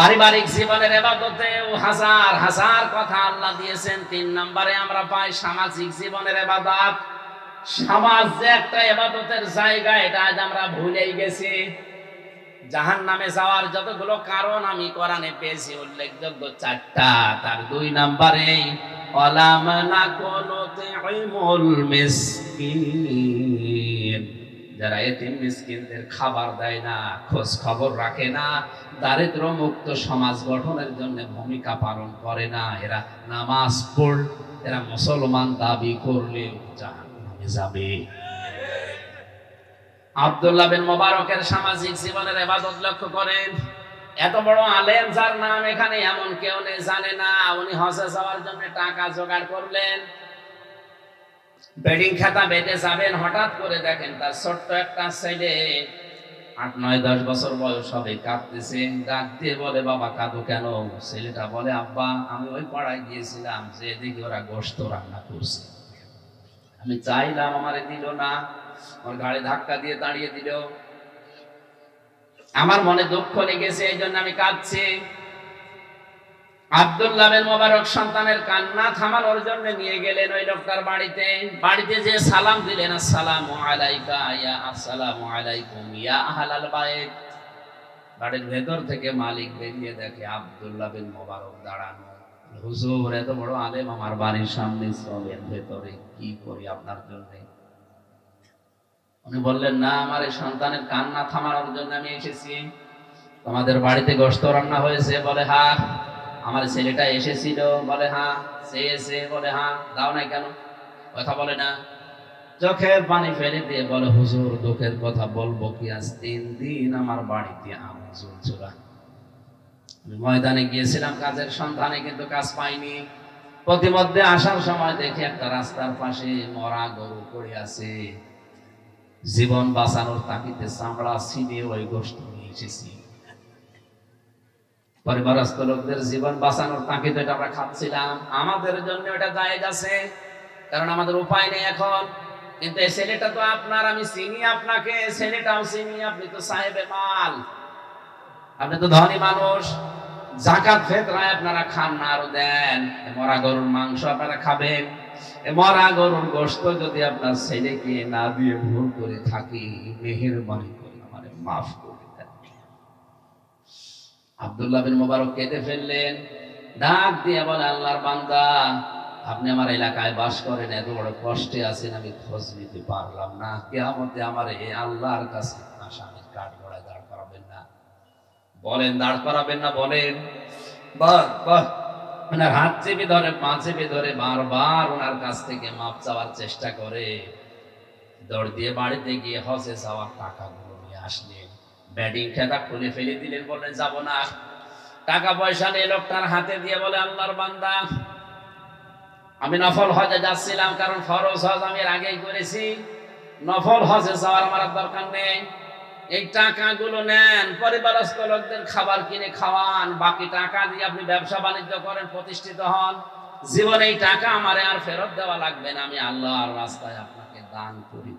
পারিবারিক জীবনের এবাদতেও হাজার হাজার কথা আল্লাহ দিয়েছেন। তিন নম্বরে আমরা পাই সামাজিক জীবনের এবাদত। সমাজ যে একটা এবাদতের জায়গা, এটা আজ আমরা ভুলেই গেছি। জাহান নামে যাওয়ার যতগুলো কারণ আমি কোরআনে পেয়েছি, উল্লেখযোগ্য চারটা। তার দুই নম্বরে, অলাম না কোনো মিসকিন যারা এতিম মিসকিনদের খাবার দেয় না, খোঁজ খবর রাখে না দারিদ্র মুক্ত সমাজ গঠনের জন্য ভূমিকা পালন করে না, এরা নামাজ পড়, এরা মুসলমান দাবি করলে যাবে। আব্দুল্লাহ বিন মোবারকের সামাজিক জীবনের এবাদত লক্ষ্য করেন। এত বড় আলেম যার নাম এখানে এমন কেউ নেই, জানে না। উনি হজে যাওয়ার জন্য টাকা জোগাড় করলেন। বেডিং খাতা বেঁধে যাবেন, হঠাৎ করে দেখেন তার ছোট্ট একটা ছেলে আট, নয়, দশ বছর বয়স হবে, কাঁদতেছে, ডাক দিয়ে বলে, বাবা, কাঁদো কেন? ছেলেটা বলে, আব্বা, আমি ওই পাড়ায় গিয়েছিলাম যে দেখি ওরা গোস্ত রান্না করছে। আমি চাইলাম, আমারে দিল না, আমার গাড়ি ধাক্কা দিয়ে দাঁড়িয়ে দিল। আমার মনে দুঃখ লেগেছে এই জন্য আমি কাঁদছি। আব্দুল্লাহ মোবারক সন্তানের কান্না থামানোর জন্য নিয়ে গেলেন ওই বাড়িতে। বাড়িতে যে সালাম দিলেন আলাইকা ইয়া আলাইকুম ইয়া আহলাল বাইত। বাড়ির ভেতর থেকে মালিক বেরিয়ে দেখে আব্দুল্লাহ বিন মোবারক দাঁড়ানো। হুজুর, এত বড় আলেম আমার বাড়ির সামনে ভেতরে, কি করি আপনার জন্য? উনি বললেন, না, আমার এই সন্তানের কান্না থামানোর জন্য আমি এসেছি। তোমাদের বাড়িতে গোস্ত রান্না হয়েছে। বলে হ্যাঁ। আমার ছেলেটা এসেছিল, বলে হ্যাঁ এসে বলে হ্যাঁ দাও নাই কেন? কথা বলে না। চোখে পানি ফেলে দিয়ে বলে, হুজুর, দুঃখের কথা বলব কি? আজ তিন দিন আমার বাড়িতে আম ঝুলছিল আমি ময়দানে গিয়েছিলাম, কাজের সন্ধানে কিন্তু কাজ পাইনি। প্রতিমধ্যে আসার সময় দেখি একটা রাস্তার পাশে মরা গরু পড়ে আছে। জীবন বাঁচানোর তাকিতে চামড়া ছিনে ওই গোষ্ঠী নিয়ে এসেছি। পরিবারস্থ লোকদের জীবন বাঁচানোর এটা আমরা খাচ্ছিলাম। আমাদের জন্য এটা আছে, কারণ আমাদের উপায় নেই এখন। কিন্তু এই ছেলেটা তো আপনার, আমি চিনি আপনাকে ছেলেটাও চিনি, আপনি তো সাহেবে মাল। আপনি তো ধনী মানুষ। জাকাত ফেতরায় আপনারা খান না আরও দেন। মরা গরুর মাংস আপনারা খাবেন। মরা গরুর গোশত যদি আপনার ছেলেকে না দিয়ে ভুল করে থাকি, মেহেরবানি করে আমার মাফ করে আব্দুল্লাহ বিন মোবারক কেঁদে ফেললেন। ডাক দিয়ে বলে, আল্লাহর বান্দা, আপনি আমার এলাকায় বাস করেন, এত বড় কষ্টে আছেন, আমি খোঁজ নিতে পারলাম না। কেয়ামতে আমার এই আল্লাহর কাছে আসামির কাঠ গড়ায় দাঁড় করাবেন না। বলেন, দাঁড় করাবেন না, বলেন। বাহ বাহ। ওনার হাত চেপে ধরে, পা চেপে ধরে বারবার ওনার কাছ থেকে মাপ চাওয়ার চেষ্টা করে। দৌড় দিয়ে বাড়িতে গিয়ে হজে যাওয়ার টাকাগুলো নিয়ে আসলেন। ব্যাটিং খেতা খুলে ফেলে দিলেন, বললেন, যাব না। টাকা পয়সা নিয়ে লোকটার হাতে দিয়ে বলে, আল্লাহর বান্দা, আমি নফল হজে যাচ্ছিলাম কারণ ফরজ হজ আমি আগেই করেছি। নফল হজে যাওয়ার আমার দরকার নেই। এই টাকাগুলো নেন, পরিবারস্থ লোকদের খাবার কিনে খাওয়ান। বাকি টাকা দিয়ে আপনি ব্যবসা বাণিজ্য করেন, প্রতিষ্ঠিত হন। জীবনে এই টাকা আমারে আর ফেরত দেওয়া লাগবে না। আমি আল্লাহর রাস্তায় আপনাকে দান করে।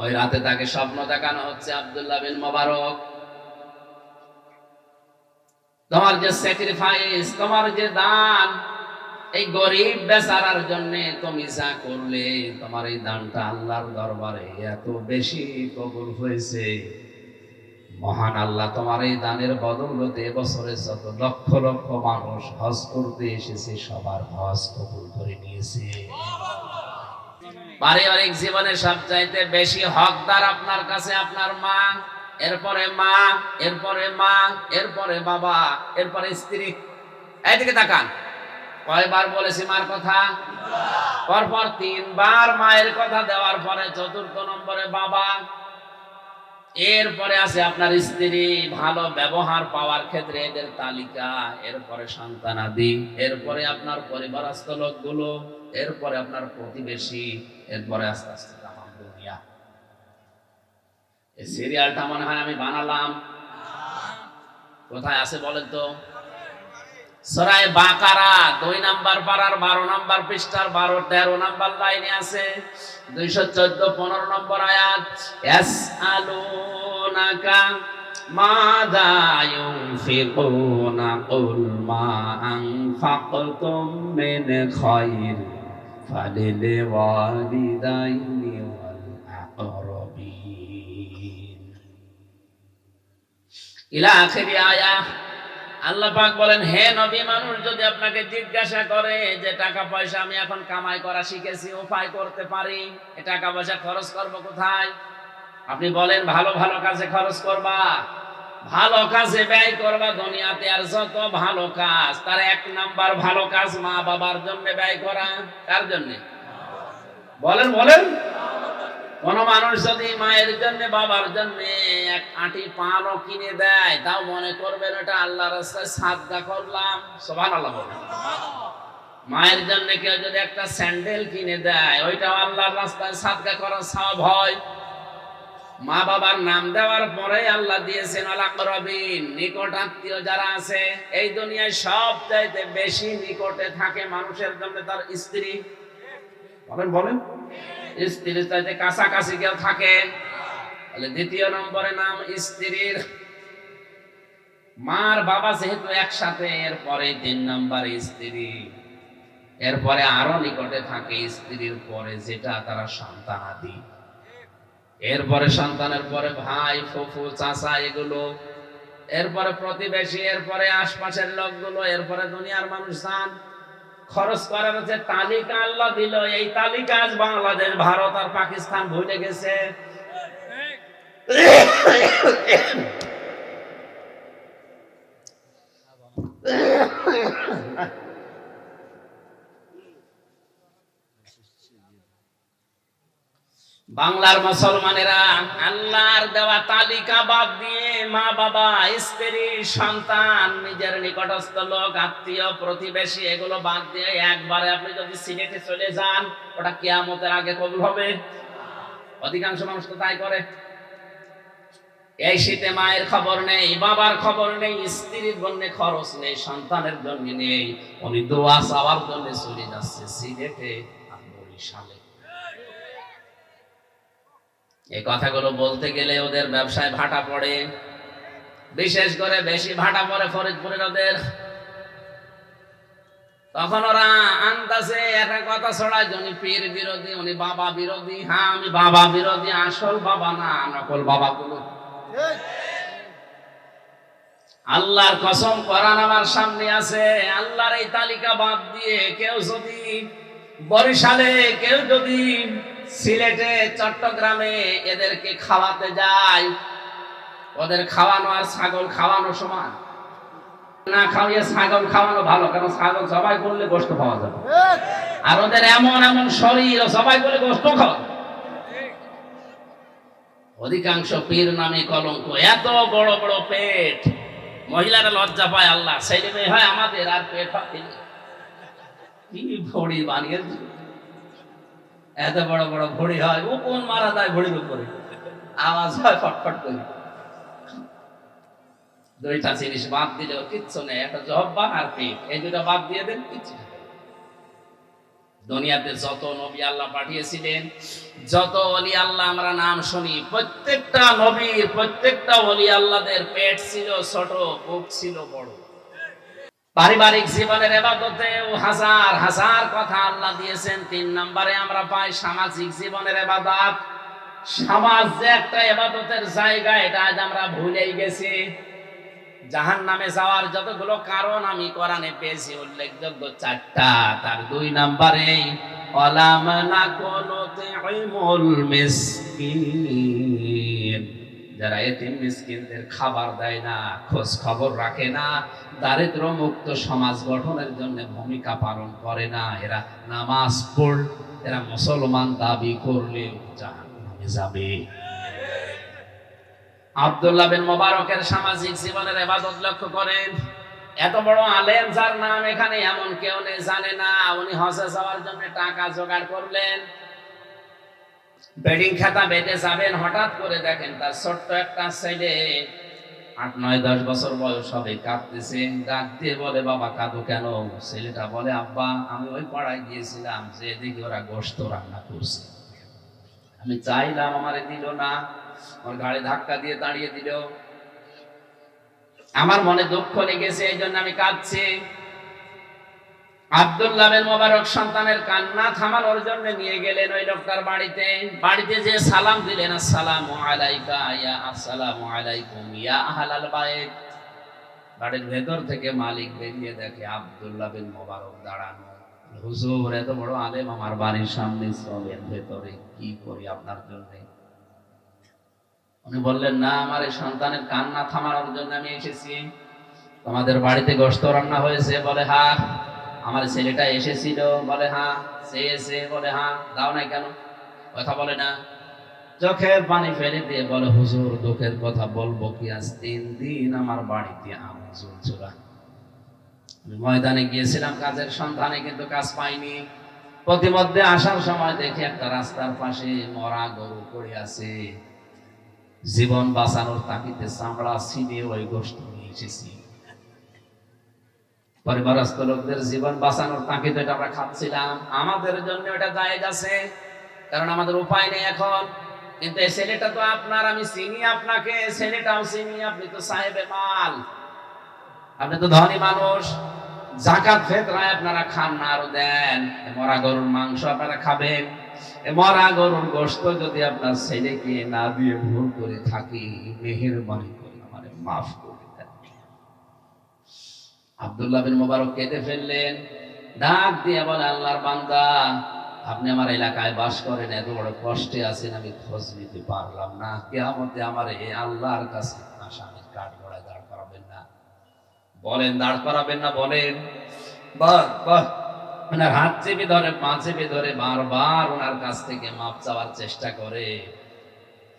ওই রাতে তাকে স্বপ্ন দেখানো হচ্ছে আব্দুল্লাহ বিন মোবারক। তোমার যে স্যাক্রিফাইস তোমার যে দান, এই গরিব বেচারার জন্য তুমি যা করলে, তোমার এই দানটা আল্লাহর দরবারে এত বেশি কবুল হয়েছে। মহান আল্লাহ তোমার এই দানের বদৌলতে এবছরে যত লক্ষ লক্ষ মানুষ হজ করতে এসেছে, সবার হজ কবুল করে নিয়েছে। পারিবারিক জীবনে সবচাইতে বেশি হকদার আপনার কাছে আপনার মা, এরপরে মা এরপরে মা, এরপরে বাবা, এরপরে স্ত্রী। এইদিকে তাকান। কয়বার বলেছি মার কথা? পরপর তিনবার মায়ের কথা দেওয়ার পরে চতুর্থ নম্বরে বাবা। এরপরে আছে আপনার স্ত্রী, ভালো ব্যবহার পাওয়ার ক্ষেত্রে এদের তালিকা, এরপরে সন্তানাদি, এরপরে আপনার পরিবারস্থ লোকগুলো। এরপরে আপনার প্রতিবেশী, এরপরে আস্তে আস্তে তামাম দুনিয়া। এই সিরিয়ালটা মনে হয় আমি বানালাম। কোথায় আছে বলেন তো? সরায় দুই নাম্বার পাড়ার বারো নাম্বার পৃষ্ঠার বারো, তেরো নাম্বার লাইনে আছে। দুইশো চোদ্দ, পনেরো নম্বর আয়াত এস আলো নাকা মাদা ইউফিকুনা কুল মা মিন فللوالدين والأقربين إلى آخر آية আল্লাহ পাক বলেন হে নবী মানুষ যদি আপনাকে জিজ্ঞাসা করে যে টাকা পয়সা আমি এখন কামাই করা শিখেছি উপায় করতে পারি এ টাকা পয়সা খরচ করব কোথায় আপনি বলেন ভালো ভালো কাজে খরচ করবা ভালো কাজে ব্যয় করবা দুনিয়াতে আর যত ভালো কাজ, তার এক নাম্বার ভালো কাজ মা বাবার জন্য ব্যয় করা। কার জন্য? বলেন বলেন। কোন মানুষ যদি মায়ের জন্য, বাবার জন্য এক আটি পানও কিনে দেয়, তাও মনে করবেন এটা আল্লাহ রাস্তায় সাদগা করলাম। সোভান আল্লাহ মায়ের জন্য কেউ যদি একটা স্যান্ডেল কিনে দেয়, ওইটাও আল্লাহর রাস্তায় সাদগা করার সব হয়। মা বাবার নাম দেওয়ার পরে আল্লাহ দিয়েছেন আলাকরবিন নিকট আত্মীয় যারা আছে, এই দুনিয়ায় সব চাইতে বেশি নিকটে থাকে মানুষের জন্য তার স্ত্রী। বলেন বলেন। স্ত্রীর চাইতে কাছাকাছি কেউ থাকে? দ্বিতীয় নম্বরে নাম স্ত্রীর। মার বাবা যেহেতু একসাথে, এরপরে তিন নম্বর স্ত্রী। এরপরে আরও নিকটে থাকে স্ত্রীর পরে যেটা তারা সন্তান আদি এরপরে সন্তানের পরে ভাই ফুফু চাচা এগুলো এরপরে প্রতিবেশী এরপরে আশপাশের লোকগুলো এরপরে দুনিয়ার মানুষ যান খরচ করার যে তালিকা আল্লাহ দিল এই তালিকা আজ বাংলাদেশ ভারত আর পাকিস্তান ভুলে গেছে বাংলার মুসলমানেরা আল্লাহর দেওয়া তালিকা বাদ দিয়ে মা বাবা, স্ত্রী, সন্তান, নিজের নিকটস্থ লোক, আত্মীয়, প্রতিবেশী, এগুলো বাদ দিয়ে একবারে আপনি যদি সিলেটে চলে যান, ওটা কেয়ামতের আগে কবুল হবে। অধিকাংশ মানুষ তো তাই করে। এই শীতে মায়ের খবর নেই, বাবার খবর নেই, স্ত্রীর জন্য খরচ নেই, সন্তানের জন্য নেই। উনি দোয়া চাওয়ার জন্য চলে যাচ্ছে সিলেটে আর বরিশালে। এই কথাগুলো বলতে গেলে ওদের ব্যবসায় ভাটা পড়ে। বিশেষ করে বেশি ভাটা পড়ে ফরিদপুরের ওদের। তখন ওরা আন্দাজে একটা কথা ছড়ায় যে উনি পীর বিরোধী, উনি বাবা বিরোধী। হ্যাঁ আমি বাবা বিরোধী, আসল বাবা না, নকল বাবা গুলো আল্লাহর কসম করান আমার সামনে আছে, আল্লাহর এই তালিকা বাদ দিয়ে কেউ যদি বরিশালে, কেউ যদি সিলেটে, চট্টগ্রামে এদেরকে খাওয়াতে যায়। ওদের খাওয়ানো আর ছাগল খাওয়ানো সমান। না খাওয়িয়ে ছাগল খাওয়ানো ভালো কারণ ছাগল সবাই করলে গোস্ত পাওয়া যাবে। আর ওদের এমন এমন শরীর, সবাই করলে গোস্ত খাওয়া অধিকাংশ পীর নামে কলঙ্ক, এত বড় বড় পেট। মহিলারা লজ্জা পায় আল্লাহ, ছেলে মেয়ে হয় আমাদের, আর পেট হয়। কি ভড়ি বানিয়ে এত বড় বড় ভড়ি হয়, ও কোন মারা যায় ভড়ির উপরে? আওয়াজ হয় ফটফট করে। দুইটা জিনিস বাদ দিলেও কিচ্ছু নেই, একটা জব্বা আর পেট। এই দুটা বাদ দিয়ে দেন, কিচ্ছু দুনিয়াতে যত নবী আল্লাহ পাঠিয়েছিলেন, যত অলি আল্লাহ আমরা নাম শুনি, প্রত্যেকটা নবীর প্রত্যেকটা অলি আল্লাহদের পেট ছিল ছোট, বুক ছিল বড়। পারিবারিক জীবনের এবাদতেও হাজার হাজার কথা আল্লাহ দিয়েছেন। তিন নম্বরে আমরা পাই সামাজিক জীবনের এবাদত। সমাজ যে একটা এবাদতের জায়গা, এটা আজ আমরা ভুলেই গেছি। জাহান নামে যাওয়ার যতগুলো কারণ আমি কোরআনে পেয়েছি, উল্লেখযোগ্য চারটা। তার দুই নম্বরে, অলাম না কোনো মিসকিন। যারা এতিম মিসকিনদের খাবার দেয় না, খোঁজ খবর রাখে না দারিদ্র মুক্ত সমাজ গঠনের জন্য ভূমিকা পালন করে না, এরা নামাজ পড়, এরা মুসলমান দাবি করলে যাবে। আব্দুল্লাহ বিন মোবারকের সামাজিক জীবনের এবাদত লক্ষ্য করেন। এত বড় আলেম যার নাম এখানে এমন কেউ নেই, জানে না। উনি হজে যাওয়ার জন্য টাকা জোগাড় করলেন। বেডিং খাতা বেঁধে যাবেন, হঠাৎ করে দেখেন তার ছোট্ট একটা ছেলে আট, নয়, দশ বছর বয়স হবে, কাঁদতেছে, ডাক দিয়ে বলে, বাবা, কাঁদো কেন? ছেলেটা বলে, আব্বা, আমি ওই পাড়ায় গিয়েছিলাম যে দেখি ওরা গোস্ত রান্না করছে। আমি চাইলাম, আমারে দিল না আমার গাড়ি ধাক্কা দিয়ে দাঁড়িয়ে দিল। আমার মনে দুঃখ লেগেছে এই জন্য আমি কাঁদছি। আব্দুল্লাহ মোবারক সন্তানের কান্না থামানোর জন্য নিয়ে গেলেন ওই বাড়িতে। বাড়িতে যে সালাম দিলেন আলাইকা ইয়া আলাইকুম ইয়া আহলাল বাইত। বাড়ির ভেতর থেকে মালিক বেরিয়ে দেখে আব্দুল্লাহ বিন মোবারক দাঁড়ানো। হুজুর, এত বড় আলেম আমার বাড়ির সামনে ভেতরে, কি করি আপনার জন্য? উনি বললেন, না, আমার এই সন্তানের কান্না থামানোর জন্য আমি এসেছি। তোমাদের বাড়িতে গোস্ত রান্না হয়েছে। বলে হ্যাঁ। আমার ছেলেটা এসেছিল, বলে হ্যাঁ এসে বলে হ্যাঁ দাও না কেন? কথা বলে না। চোখের পানি ফেলে দিয়ে বলে, হুজুর, দুঃখের কথা বলব কি? আজ তিন দিন আমার বাড়িতে আম ঝুলছিল আমি ময়দানে গিয়েছিলাম, কাজের সন্ধানে কিন্তু কাজ পাইনি। প্রতিমধ্যে আসার সময় দেখি একটা রাস্তার পাশে মরা গরু পড়ে আছে। জীবন বাঁচানোর তাকিতে চামড়া ছিনে ওই গোষ্ঠ নিয়ে এসেছি। পরিবারস্থ লোকদের জীবন বাঁচানোর এটা আমরা খাচ্ছিলাম। আমাদের জন্য এটা আছে, কারণ আমাদের উপায় নেই এখন। কিন্তু এই ছেলেটা তো আপনার, আমি চিনি আপনাকে ছেলেটাও চিনি, আপনি তো সাহেবে মাল। আপনি তো ধনী মানুষ। জাকাত ফেতরায় আপনারা খান না আরও দেন। মরা গরুর মাংস আপনারা খাবেন। মরা গরুর গোশত যদি আপনার ছেলেকে না দিয়ে ভুল করে থাকি, মেহেরবানি করে আমার মাফ করে আব্দুল্লাহ বিন মোবারক কেঁদে ফেললেন। ডাক দিয়ে বলে, আল্লাহর বান্দা, আপনি আমার এলাকায় বাস করেন, এত বড় কষ্টে আছেন, আমি খোঁজ নিতে পারলাম না। কেয়ামতে আমার এই আল্লাহর কাছে আসামির কাঠ গড়ায় দাঁড় করাবেন না। বলেন, দাঁড় করাবেন না, বলেন। বাহ বাহ। ওনার হাত চেপে ধরে, পা চেপে ধরে বারবার ওনার কাছ থেকে মাপ চাওয়ার চেষ্টা করে।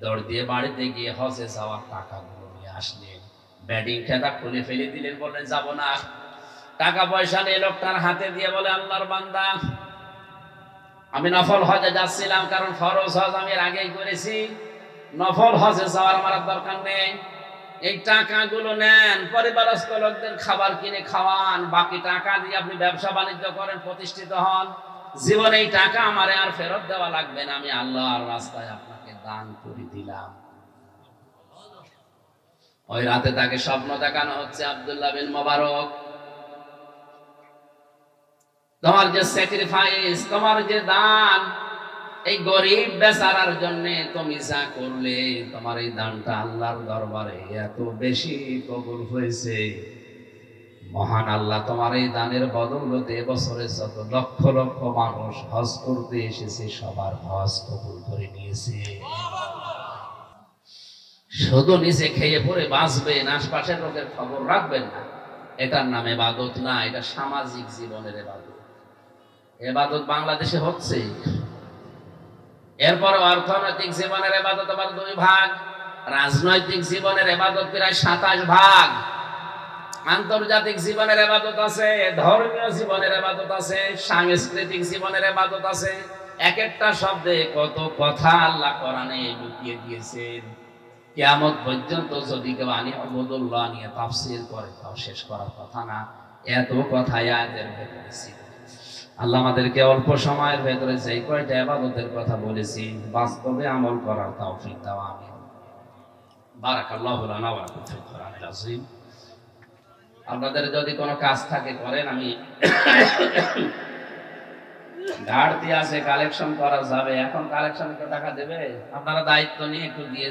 দৌড় দিয়ে বাড়িতে গিয়ে হসে যাওয়ার টাকাগুলো নিয়ে আসলেন। ব্যাটিং খেতা খুলে ফেলে দিলেন, বললেন, যাব না। টাকা পয়সা নিয়ে লোকটার হাতে দিয়ে বলে, আল্লাহর বান্দা, আমি নফল হজে যাচ্ছিলাম কারণ ফরজ হজ আমি আগেই করেছি। নফল হজে যাওয়ার আমার দরকার নেই। এই টাকাগুলো নেন, পরিবারস্থ লোকদের খাবার কিনে খাওয়ান। বাকি টাকা দিয়ে আপনি ব্যবসা বাণিজ্য করেন, প্রতিষ্ঠিত হন। জীবনে এই টাকা আমারে আর ফেরত দেওয়া লাগবে না। আমি আল্লাহর রাস্তায় আপনাকে দান করে। ওই রাতে তাকে স্বপ্ন দেখানো হচ্ছে আব্দুল্লাহ বিন মোবারক। তোমার যে স্যাক্রিফাইস তোমার যে দান, এই গরিব বেচারার জন্য তুমি যা করলে, তোমার এই দানটা আল্লাহর দরবারে এত বেশি কবুল হয়েছে। মহান আল্লাহ তোমার এই দানের বদৌলতে এবছরে যত লক্ষ লক্ষ মানুষ হজ করতে এসেছে, সবার হজ কবুল করে নিয়েছে। শুধু নিচে খেয়ে পরে বাঁচবেন, আশপাশের লোকের খবর রাখবেন না। এটার নাম এবাদত না, এটা সামাজিক জীবনের এবাদত। এবাদত বাংলাদেশে হচ্ছে। এরপর অর্থনৈতিক জীবনের এবাদত আবার দুই ভাগ, রাজনৈতিক জীবনের এবাদত প্রায় সাতাশ ভাগ। আন্তর্জাতিক জীবনের এবাদত আছে, ধর্মীয় জীবনের এবাদত আছে, সাংস্কৃতিক জীবনের এবাদত আছে। এক একটা শব্দে কত কথা আল্লাহ কোরআনে লুকিয়ে দিয়েছেন। কিয়ামত পর্যন্ত যদি কেউ আনি আবুদুল্লাহ নিয়ে তাফসির করে, তাও শেষ করার কথা না। এত কথা আয়াতের ভেতরে ছিল। আল্লাহ আমাদেরকে অল্প সময়ের ভেতরে যেই কয়টা আবাদতের কথা বলেছি বাস্তবে আমল করার তৌফিক দাও আমি আপনাদের যদি কোনো কাজ থাকে, করেন, আমি ঘাটতি আছে, কালেকশন করা যাবে। এখন কালেকশন টাকা দেবে? আপনারা দায়িত্ব নিয়ে একটু দিয়ে